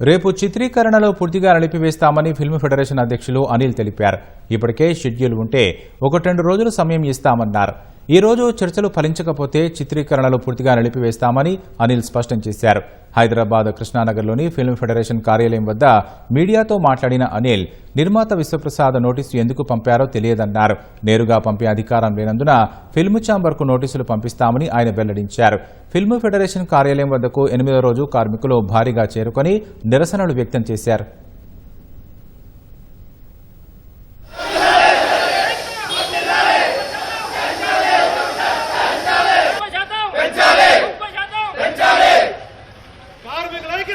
రేపు చిత్రీకరణలో పూర్తిగా నలిపివేస్తామని film federation అధ్యక్షులు అనిల్ తెలిపారు. ఇప్పటికే షెడ్యూల్ ఉంటే ఒకటి రెండు రోజులు సమయం ఇస్తామన్నారు. ఈరోజు చర్చలు ఫలించకపోతే చిత్రీకరణలు పూర్తిగా నిలిపివేస్తామని అనిల్ స్పష్టం చేశారు. హైదరాబాద్ కృష్ణానగర్లోని ఫిల్మ్ ఫెడరేషన్ కార్యాలయం వద్ద మీడియాతో మాట్లాడిన అనిల్ నిర్మాత విశ్వప్రసాద్ నోటీసు ఎందుకు పంపారో తెలియదన్నారు. నేరుగా పంపే అధికారం లేనందున ఫిల్మ్ ఛాంబర్కు నోటీసులు పంపిస్తామని ఆయన వెల్లడించారు. ఫిల్మ్ ఫెడరేషన్ కార్యాలయం వద్దకు ఎనిమిదో రోజు కార్మికులు భారీగా చేరుకొని నిరసనలు వ్యక్తం చేశారు ముప్పై శాతం పెంచాలి ముప్పై శాతం పెంచాలి కార్మికుల ఐక్యత కార్మికుల ఐక్యత కార్మికుల ఐక్యత ముప్పై శాతం ముప్పై శాతం కార్మికుల ఐక్యత పెంచాలి పెంచాలి పెంచాలి పెంచాలి కార్మికుల ఐక్యత కార్మికుల ఐక్యత కార్మికుల ఐక్యత ముప్పై శాతం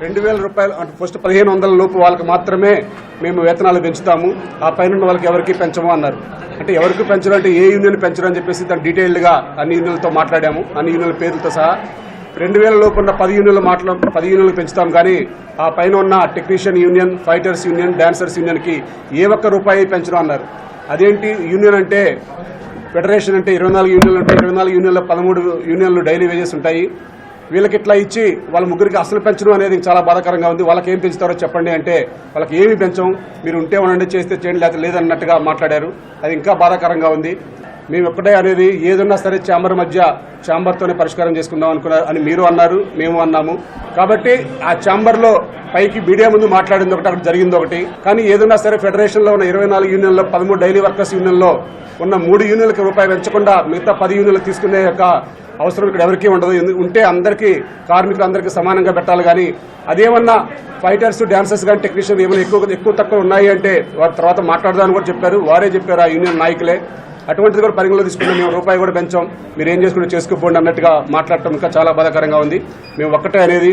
రెండు వేల రూపాయలు అంటే ఫస్ట్ పదిహేను వందల లోపు వాళ్ళకి మాత్రమే మేము వేతనాలు పెంచుతాము. ఆ పైన ఉన్న వాళ్ళకి ఎవరికి పెంచము అన్నారు. అంటే ఎవరికి పెంచడం అంటే ఏ యూనియన్ పెంచడం అని చెప్పేసి దాన్ని డీటెయిల్డ్గా అన్ని యూనియన్లతో మాట్లాడాము. అన్ని యూనియన్ల పేర్లతో సహా రెండు వేల లోపు ఉన్న పది యూనియన్లు మాట్లా పది యూనియన్లు పెంచుతాం. కానీ ఆ పైన ఉన్న technician union fighters union dancers యూనియన్కి ఏ ఒక్క రూపాయి పెంచడం అన్నారు. అదేంటి యూనియన్ అంటే ఫెడరేషన్ అంటే ఇరవై నాలుగు యూనియన్లు ఉంటాయి. ఇరవై నాలుగు యూనియన్లో పదమూడు యూనియన్లు డైలీ వేజెస్ ఉంటాయి. వీళ్ళకి ఇట్లా ఇచ్చి వాళ్ళ ముగ్గురికి అసలు పెంచడం అనేది చాలా బాధాకరంగా ఉంది. వాళ్ళకి ఏం పెంచుతారో చెప్పండి అంటే వాళ్ళకి ఏమి పెంచం? మీరు ఉంటే ఉండండి చేస్తే చేయండి లేకపోతే లేదన్నట్టుగా మాట్లాడారు. అది ఇంకా బాధాకరంగా ఉంది. మేము ఒక్కటే అనేది ఏదన్నా సరే ఛాంబర్ మధ్య ఛాంబర్తోనే పరిష్కారం చేసుకుందాం అనుకున్నారు అని మీరు అన్నారు మేము అన్నాము. కాబట్టి ఆ ఛాంబర్లో పైకి మీడియా ముందు మాట్లాడింది ఒకటి అక్కడ జరిగింది ఒకటి. కానీ ఏదన్నా సరే ఫెడరేషన్లో ఉన్న ఇరవై నాలుగు యూనియన్లో పదమూడు డైలీ వర్కర్స్ యూనియన్లో ఉన్న మూడు యూనియన్లకు రూపాయి పెంచకుండా మిగతా పది యూనియన్లు తీసుకునే యొక్క అవసరం ఇక్కడ ఎవరికీ ఉండదు. ఎందు- ఉంటే అందరికీ కార్మికులందరికీ సమానంగా పెట్టాలి కానీ అదేమన్నా ఫైటర్స్ డాన్సర్స్ కానీ టెక్నీషియన్ ఏమైనా ఎక్కువ ఎక్కువ తక్కువ ఉన్నాయి అంటే వారి తర్వాత మాట్లాడదామని కూడా చెప్పారు. వారే చెప్పారు ఆ యూనియన్ నాయకులే. అటువంటిది కూడా పరిగణలో తీసుకున్నాం మేము రూపాయి కూడా పెంచాం. మీరు ఏం చేసుకుంటే చేసుకోపోండి అన్నట్టుగా మాట్లాడటం ఇంకా చాలా బాధాకరంగా ఉంది. మేము ఒక్కటే అనేది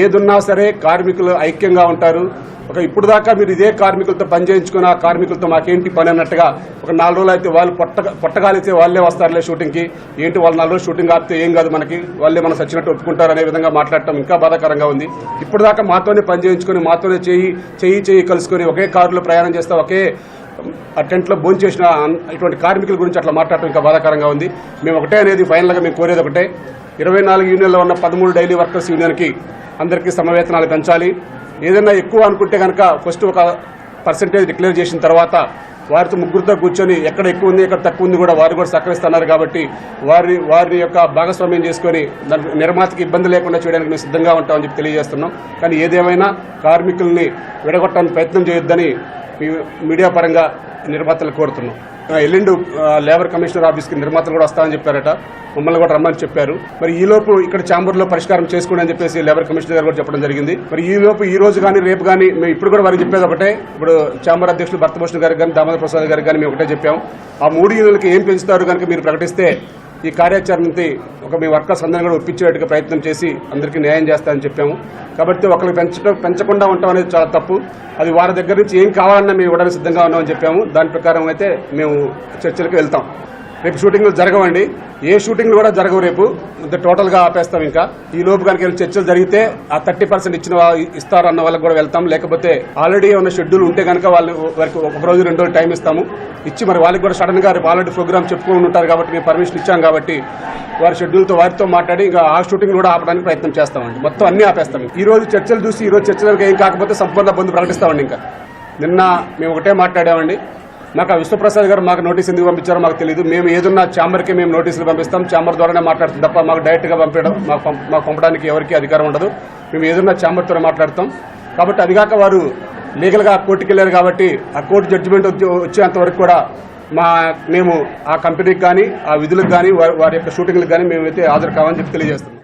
ఏదున్నా సరే కార్మికులు ఐక్యంగా ఉంటారు. ఒక ఇప్పుడు దాకా మీరు ఇదే కార్మికులతో పని చేయించుకుని ఆ కార్మికులతో మాకేంటి పని అన్నట్టుగా ఒక నాలుగు రోజులు అయితే వాళ్ళు పొట్ట పొట్టగాలితే వాళ్ళే వస్తారులే షూటింగ్కి. ఏంటి వాళ్ళు నాలుగు రోజులు షూటింగ్ ఆపితే ఏం కాదు మనకి. వాళ్ళే మనం సచ్చినట్టు ఒప్పుకుంటారు అనే విధంగా మాట్లాడటం ఇంకా బాధాకరంగా ఉంది. ఇప్పుడు దాకా మాతోనే పని చేయించుకొని మాతోనే చేయి చేయి చేయి కలుసుకొని ఒకే కారులో ప్రయాణం చేస్తా ఒకే ఆ టెంట్లో భోజనం ఇటువంటి కార్మికుల గురించి అట్లా మాట్లాడటం ఇంకా బాధాకరంగా ఉంది. మేము ఒకటే అనేది ఫైనల్గా మేము కోరేది ఒకటే. ఇరవై నాలుగు యూనియన్లో ఉన్న పదమూడు డైలీ వర్కర్స్ యూనియన్కి అందరికీ సమవేతనాలు పెంచాలి. ఏదైనా ఎక్కువ అనుకుంటే కనుక ఫస్ట్ ఒక పర్సంటేజ్ డిక్లేర్ చేసిన తర్వాత వారితో ముగ్గురితో కూర్చొని ఎక్కడ ఎక్కువ ఉంది ఎక్కడ తక్కువ ఉంది కూడా వారు కూడా సహకరిస్తున్నారు కాబట్టి వారి వారి యొక్క భాగస్వామ్యం చేసుకొని దానికి నిర్మాతకి ఇబ్బంది లేకుండా చేయడానికి మేము సిద్ధంగా ఉంటామని చెప్పి తెలియజేస్తున్నాం. కానీ ఏదేమైనా కార్మికుల్ని విడగొట్టడానికి ప్రయత్నం చేయొద్దని మీ మీడియా పరంగా నిర్మాతలు కోరుతున్నాం. ఎల్లుండి లేబర్ కమిషనర్ ఆఫీస్కి నిర్మాతలు కూడా వస్తామని చెప్పారట. మమ్మల్ని కూడా రమ్మని చెప్పారు. మరి ఈ లోపు ఇక్కడ ఛాంబర్లో పరిష్కారం చేసుకోండి అని చెప్పేసి లేబర్ కమిషనర్ గారు కూడా చెప్పడం జరిగింది. మరి ఈ లోపు ఈ రోజు కానీ రేపు కానీ మేము ఇప్పుడు కూడా వారికి చెప్పేది ఒకటే. ఇప్పుడు ఛాంబర్ అధ్యక్షులు భర్తభూషణ్ గారికి కానీ దామోదర్ ప్రసాద్ గారికి కానీ మేము ఒకటే చెప్పాం. ఆ మూడు యూనియన్లకి ఏం పెంచుతారు కనుక మీరు ప్రకటిస్తే ఈ కార్యాచరణతో ఒక మీ వర్కర్స్ అందరం కూడా ఒప్పించేట్టుగా ప్రయత్నం చేసి అందరికీ న్యాయం చేస్తామని చెప్పాము. కాబట్టి ఒకరికి పెంచడం పెంచకుండా ఉండటం అనేది చాలా తప్పు. అది వారి దగ్గర నుంచి ఏం కావాలన్నా మేము ఇవ్వడానికి సిద్ధంగా ఉన్నామని చెప్పాము. దాని ప్రకారం అయితే మేము చర్చలకు వెళ్తాం. రేపు షూటింగ్లు జరగవండి. ఏ షూటింగ్లు కూడా జరగవు రేపు. ఇంత టోటల్గా ఆపేస్తాం ఇంకా. ఈ లోపు కనుక ఏమైనా చర్చలు జరిగితే ఆ థర్టీ పర్సెంట్ ఇచ్చిన ఇస్తారన్న వాళ్ళకి కూడా వెళ్తాం. లేకపోతే ఆల్రెడీ ఉన్న షెడ్యూల్ ఉంటే కనుక వాళ్ళు వారికి ఒక రోజు రెండు రోజులు టైం ఇస్తాము. ఇచ్చి మరి వాళ్ళకి కూడా సడన్గా రేపు ఆల్రెడీ ప్రోగ్రామ్ చెప్పుకుని ఉంటారు కాబట్టి మేము పర్మిషన్ ఇచ్చాం కాబట్టి వారి షెడ్యూల్తో వారితో మాట్లాడి ఇంకా ఆ షూటింగ్ కూడా ఆపడానికి ప్రయత్నం చేస్తామండి. మొత్తం అన్ని ఆపేస్తాం ఈ రోజు చర్చలు చూసి ఈ రోజు చర్చలకు ఏం కాకపోతే సంపూర్ణ బంధు ప్రకటిస్తామండి ఇంకా. నిన్న మేము ఒకటే మాట్లాడామండి. మాకు ఆ విశ్వప్రసాద్ గారు మాకు నోటీస్ ఎందుకు పంపించారో మాకు తెలియదు మేము ఏదన్నా ఛాంబర్కి మేము నోటీసులు పంపిస్తాం. ఛాంబర్ ద్వారానే మాట్లాడుతాం తప్ప మాకు డైరెక్ట్గా పంపించడం మాకు మాకు పంపడానికి ఎవరికి అధికారం ఉండదు. మేము ఏదన్నా ఛాంబర్తోనే మాట్లాడతాం. కాబట్టి అదిగాక వారు లీగల్గా కోర్టుకి వెళ్ళారు కాబట్టి ఆ కోర్టు జడ్జిమెంట్ వచ్చేంత వరకు కూడా మా మేము ఆ కంపెనీకి కానీ ఆ విధులకు కానీ వారి వారి యొక్క షూటింగ్లకు కానీ మేమైతే హాజరు కావాలని చెప్పి తెలియజేస్తున్నాం.